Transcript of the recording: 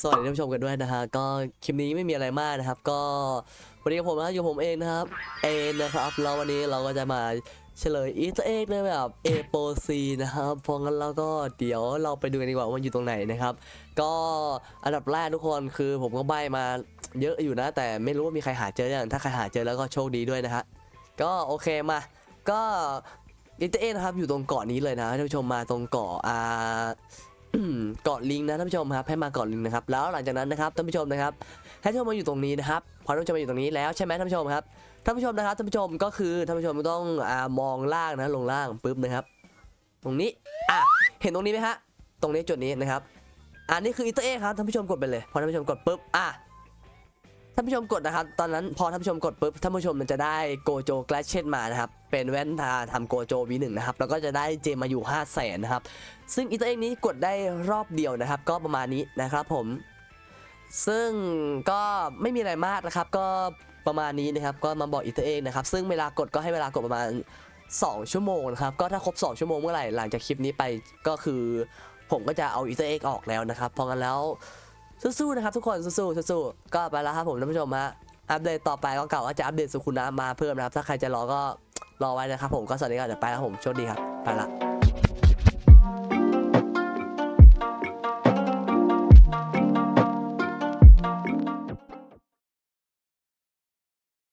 สวัสดีท่านผู้ชมกันด้วยนะฮะก็คลิปนี้ไม่มีอะไรมากนะครับ ก็วันนี้ผมนะอยู่ผมเองนะครับเอนนะครับแล้ววันนี้เราก็จะมาเฉลยอีสเอ็กในแบบเอโปซีนะครับเพราะงั้นเราก็เดี๋ยวเราไปดูกันดีกว่าว่ามันอยู่ตรงไหนนะครับ ก็อันดับแรกทุกคนคือผมก็ใบมาเยอะอยู่นะ แต่ไม่รู้ว่ามีใครหาเจอยังถ้าใครหาเจอแล้วก็โชคดีด้วยนะฮะก็โอเคมาก็อีสเอ็กนะครับอยู่ตรงเกาะนี้เลยนะท่านผู้ชมมาตรงเกาะอ่า เกาะลิงนะท่านผู้ชมครับให้มาเกาะลิงนะครับแล้วหลังจากนั้นนะครับท่านผู้ชมนะครับให้ท่านผู้ชมมาอยู่ตรงนี้นะครับพอท่านผู้ชมมาอยู่ตรงนี้แล้วใช่ไหมท่านผู้ชมครับท่านผู้ชมนะครับท่านผู้ชมก็คือท่านผู้ชมต้องอ่ามองล่างนะลงล่างปุ๊บนะครับ ตรงนี้อะเห็นตรงนี้ไหมฮะตรงนี้จุดนี้นะครับอันนี้คืออีเตอร์เอครับท่านผู้ชมกดไปเลยพอท่านผู้ชมกดปุ๊บอะ ท่านผู้ชมกดนะครับตอนนั้นพอท่านผู้ชมกดปุ๊บท่านผู้ชมมันจะได้โกโจแกลชเช่นมานะครับเป็นแว่นตาทำโกโจ V1 นะครับแล้วก็จะได้เจมมาอยู่5 0 0แสนนะครับซึ่งอีตัวเองนี้กดได้รอบเดียวนะครับ ก็ประมาณนี้นะครับผม ซึ่งก็ไม่มีอะไรมากนะครับ ก็ประมาณนี้นะครับก็มาบอกอีตัวเองนะครับซึ่งเวลากดก็ให้เวลากดประมาณ 2 ชั่วโมงนะครับก็ถ้าครบ 2 ชั่วโมงเมื่อไหร่หลังจากคลิปนี้ไปก็คือ ผมก็จะเอาอีตัวเองออกแล้วนะครับเพราะงั้นแล้ว สู้ๆนะครับทุกคนสู้ๆสู้ๆก็ไปแล้วครับผมท่านผู้ชมฮะอัปเดตต่อไปก็เก่าว่าจะอัปเดตสุขุนะมาเพิ่มนะครับ ถ้าใครจะรอก็รอไว้นะครับผมก็สวัสดีครับเดี๋ยวไปแล้วผมโชคดีครับ ไปละ